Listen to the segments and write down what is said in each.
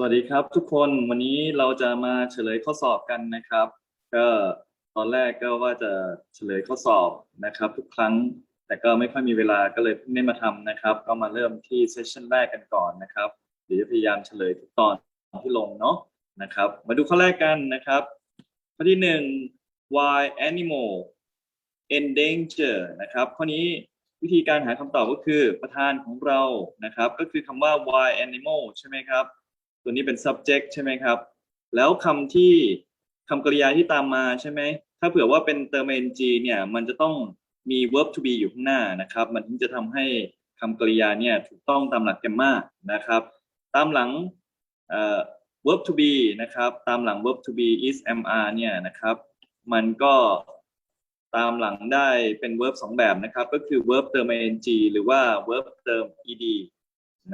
สวัสดีครับทุกคนวันนี้เราจะมาเฉลยข้อสอบกันนะครับ ก็ตอนแรกก็ว่าจะเฉลยข้อสอบนะครับ ทุกครั้งแต่ก็ไม่ค่อยมีเวลาก็เลยเพิ่มาทำนะครับ ก็มาเริ่มที่เซสชันแรกกันก่อนนะครับเดี๋ยวจะพยายามเฉลยทุกตอนที่ลงเนาะนะครับ มาดูข้อแรกกันนะครับ ข้อที่หนึ่ง why animal endanger นะครับ ข้อนี้วิธีการหาคำตอบก็คือประธานของเรานะครับ ก็คือคำว่า why animal ใช่ไหมครับ ตัวนี้เป็น subject ใช่ไหมครับ แล้วคำที่คำกริยาที่ตามมาใช่ไหม ถ้าเผื่อว่าเป็นเติม ing เนี่ย มันจะต้องมี verb to be อยู่ข้างหน้านะครับ มันถึงจะทำให้คำกริยาเนี่ยถูกต้องตามหลักแกมมานะครับ ตามหลัง verb to be นะครับ ตามหลัง verb to be is mr เนี่ยนะครับ มันก็ตามหลังได้เป็น verb สองแบบนะครับ ก็คือ verb เติม ing หรือว่า verb เติม ed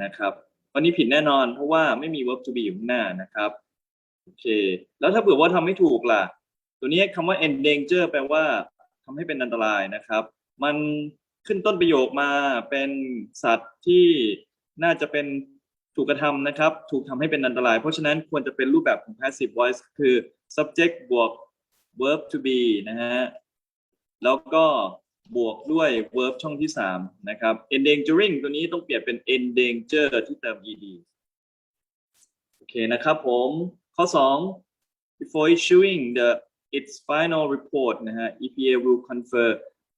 นะครับ วันนี้ผิดแน่นอน เพราะว่าไม่มี verb to be อยู่ข้างหน้านะครับโอเค แล้วถ้าเผื่อว่าทำไม่ถูกล่ะ ตัวนี้คำว่า endanger แปลว่าทำให้เป็นอันตรายนะครับ มันขึ้นต้นประโยคมาเป็นสัตว์ที่น่าจะเป็นถูกกระทำนะครับ ถูกทำให้เป็นอันตราย เพราะฉะนั้นควรจะเป็นรูปแบบของ passive voice คือ subject บวก verb to be นะฮะ แล้วก็ บวกด้วย verb ช่องที่สามนะครับ endangering ตัวนี้ต้องเปลี่ยนเป็น endanger ที่เติม ed โอเคนะครับผมข้อ 2 before issuing the its final report นะฮะ EPA will confer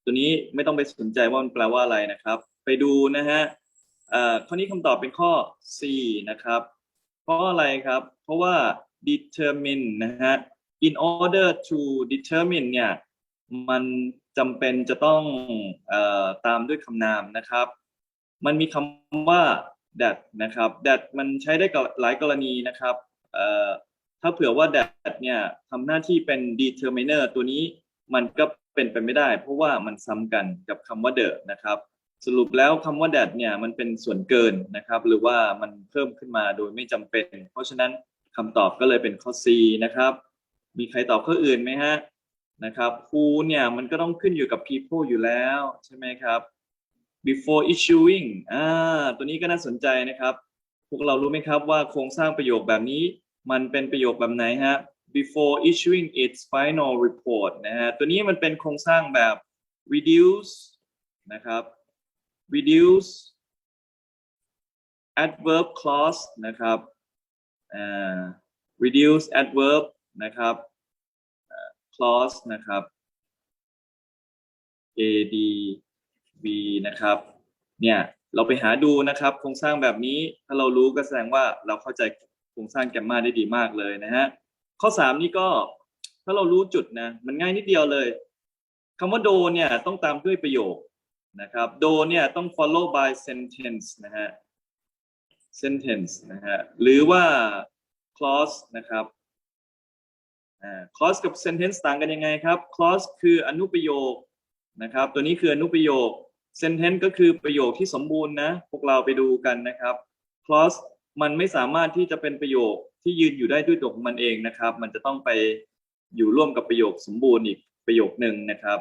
ตัวนี้ไม่ต้องไปสนใจว่ามันแปลว่าอะไรนะครับ ไปดูนะฮะอ่อข้อนี้คำตอบเป็นข้อ C นะครับ เพราะอะไรครับ เพราะว่า determine นะฮะ in order to determine เนี่ยมัน จำเป็นจะต้องอตามด้วยคำนามนะครับ มันมีคำว่า that นะครับ that มันใช้ได้กับหลายกรณีนะครับถ้าเผื่อว่า that เนี่ยทำหน้าที่เป็น determiner ตัวนี้มันก็เป็นไปไม่ได้ เพราะว่ามันซ้ำกันกับคำว่า the นะครับ สรุปแล้วคำว่า that เนี่ยมันเป็นส่วนเกินนะครับ หรือว่ามันเพิ่มขึ้นมาโดยไม่จำเป็น เพราะฉะนั้นคำตอบก็เลยเป็นข้อ C นะครับ มีใครตอบข้ออื่นไหมฮะ นะครับ who เนี่ยมันก็ต้องขึ้นอยู่กับ people อยู่แล้วใช่ไหมครับ before issuing อ่าตัวนี้ก็น่าสนใจนะครับ พวกเรารู้ไหมครับว่าโครงสร้างประโยคแบบนี้ มันเป็นประโยคแบบไหนฮะ before issuing its final report นะฮะตัวนี้มันเป็นโครงสร้างแบบ reduce นะครับ reduce adverb clause นะครับ reduce adverb นะครับ clause นะครับ A D B นะครับ เนี่ยเราไปหาดูนะครับ โครงสร้างแบบนี้ถ้าเรารู้ก็แสดงว่าเราเข้าใจโครงสร้างแกมมาได้ดีมากเลยนะฮะข้อสามนี่ก็ถ้าเรารู้จุดนะ มันง่ายนิดเดียวเลยคำว่า do เนี่ยต้องตามด้วยประโยคนะครับ do เนี่ยต้อง follow by sentence นะฮะ sentence นะฮะหรือว่า clause นะครับ อ่า clause กับ sentence ต่างกันยังไงครับ clause คืออนุประโยคนะครับ ตัวนี้คืออนุประโยค sentence ก็คือประโยคที่สมบูรณ์นะ พวกเราไปดูกันนะครับ clause มันไม่สามารถที่จะเป็นประโยคที่ยืนอยู่ได้ด้วยตัวของมันเองนะครับ มันจะต้องไปอยู่ร่วมกับประโยคสมบูรณ์อีกประโยคหนึ่งนะครับ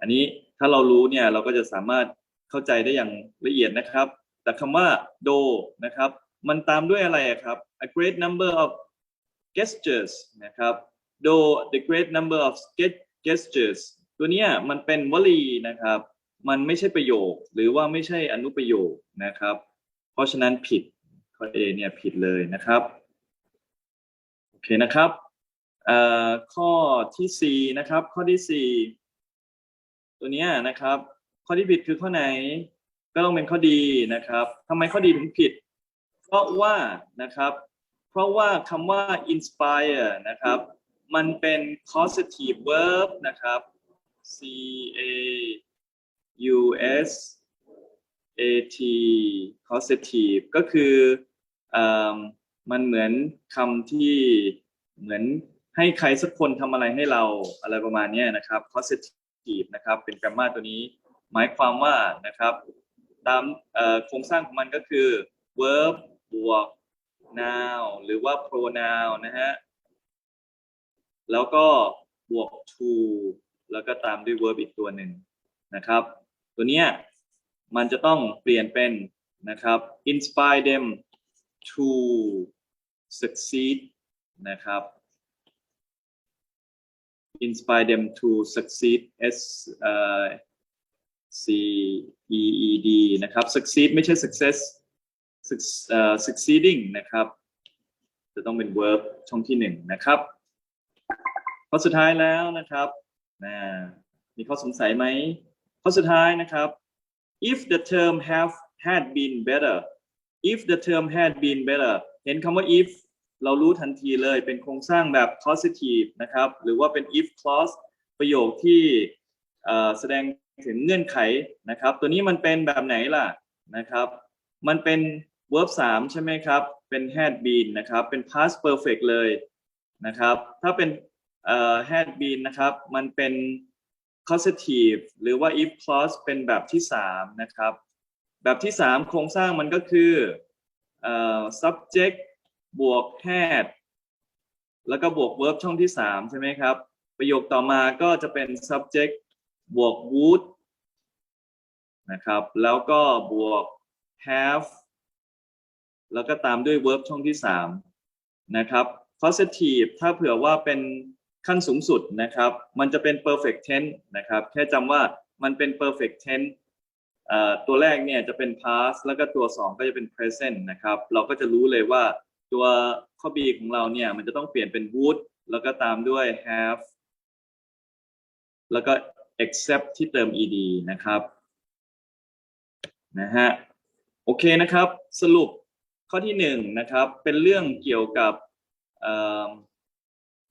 อันนี้ถ้าเรารู้เนี่ยเราก็จะสามารถเข้าใจได้อย่างละเอียดนะครับ แต่คำว่า do นะครับ มันตามด้วยอะไรครับ a great number of gestures นะครับ do the great number of gestures ตัวเนี้ยมันเป็นวลีนะครับ มันไม่ใช่ประโยค หรือว่าไม่ใช่อนุประโยคนะครับ เพราะฉะนั้นผิดข้อ A เนี่ยผิดเลยนะครับ โอเคนะครับข้อที่4นะครับ ข้อที่ 4 ตัวเนี้ยนะครับ ข้อที่ผิดคือข้อไหน ก็ต้องเป็นข้อดีนะครับทำไมข้อดีถึงผิด เพราะว่านะครับ เพราะว่าคำว่า inspire นะครับ มันเป็น causative verb นะครับ C A U S A T causative ก็คืออมันเหมือนคำที่เหมือนให้ใครสักคนทำอะไรให้เราอะไรประมาณนี้นะครับ causative นะครับ เป็น grammar ตัวนี้ หมายความว่านะครับ ตามโครงสร้างของมันก็คือ verb บวก noun หรือว่า pronoun นะฮะ แล้วก็บวก to แล้วก็ตามด้วย verb อีกตัวหนึ่งนะครับ ตัวเนี้ยมันจะต้องเปลี่ยนเป็นนะครับ inspire them to succeed นะครับ inspire them to succeed s c e e d นะครับ succeed ไม่ใช่ success succeeding นะครับ จะต้องเป็น verb ช่องที่หนึ่งนะครับ ข้อสุดท้ายแล้วนะครับนะมีข้อสงสัยไหมข้อสุดท้ายนะครับ if the term have had been better if the term had been better เห็นคำว่า if เรารู้ทันทีเลยเป็นโครงสร้างแบบ positive นะครับ หรือว่าเป็น if clause ประโยคที่อ่อแสดงถึงเงื่อนไขนะครับ ตัวนี้มันเป็นแบบไหนล่ะนะครับ มันเป็น verb 3 ใช่ไหมครับ เป็น had been นะครับ เป็น past perfect เลยนะครับ ถ้าเป็น เอ่อ had been นะครับ มันเป็น causative หรือว่า if clause เป็นแบบที่3นะครับ แบบที่3โครงสร้างมันก็คือเอ่อ subject บวก had แล้วก็บวก verb ช่องที่3ใช่ไหมครับ ประโยคต่อมาก็จะเป็น subject บวก would นะครับ แล้วก็บวก have แล้วก็ตามด้วย verb ช่องที่3นะครับ causative ถ้าเผื่อว่าเป็น ขั้นสูงสุดนะครับ มันจะเป็น perfect tense นะครับ แค่จำว่ามันเป็น perfect tense ตัวแรกเนี่ยจะเป็น past แล้วก็ตัว 2 ก็จะเป็น present นะครับ เราก็จะรู้เลยว่าตัวข้อ B ของเราเนี่ย มันจะต้องเปลี่ยนเป็น would แล้วก็ตามด้วย have แล้วก็ except ที่เติม ed นะครับนะฮะโอเคนะครับ สรุปข้อที่หนึ่งนะครับเป็นเรื่องเกี่ยวกับ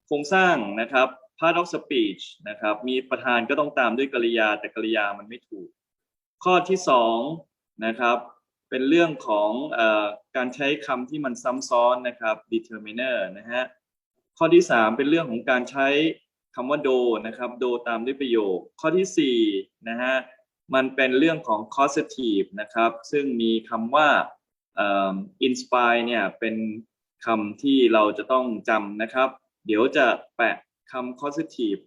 โครงสร้างนะครับ part of speech นะครับ มีประธานก็ต้องตามด้วยกริยา แต่กริยามันไม่ถูก ข้อที่สองนะครับเป็นเรื่องของอการใช้คำที่มันซ้ำซ้อนนะครับ determiner นะฮะข้อที่สามเป็นเรื่องของการใช้คำว่า do นะครับ do ตามด้วยประโยค ข้อที่สี่นะฮะมันเป็นเรื่องของ causative นะครับ ซึ่งมีคำว่าอ่อ inspire เนี่ยเป็นคำที่เราจะต้องจำนะครับ เดี๋ยวจะแปะคำ positive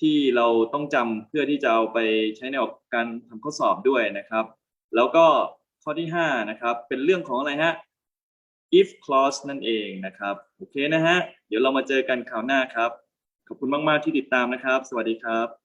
ที่เราต้องจำเพื่อที่จะเอาไปใช้ในการทำข้อสอบด้วยนะครับ แล้วก็ข้อที่ห้านะครับเป็นเรื่องของอะไรฮะ if clause นั่นเองนะครับ โอเคนะฮะ เดี๋ยวเรามาเจอกันคราวหน้าครับ ขอบคุณมาก ๆ ที่ติดตามนะครับ สวัสดีครับ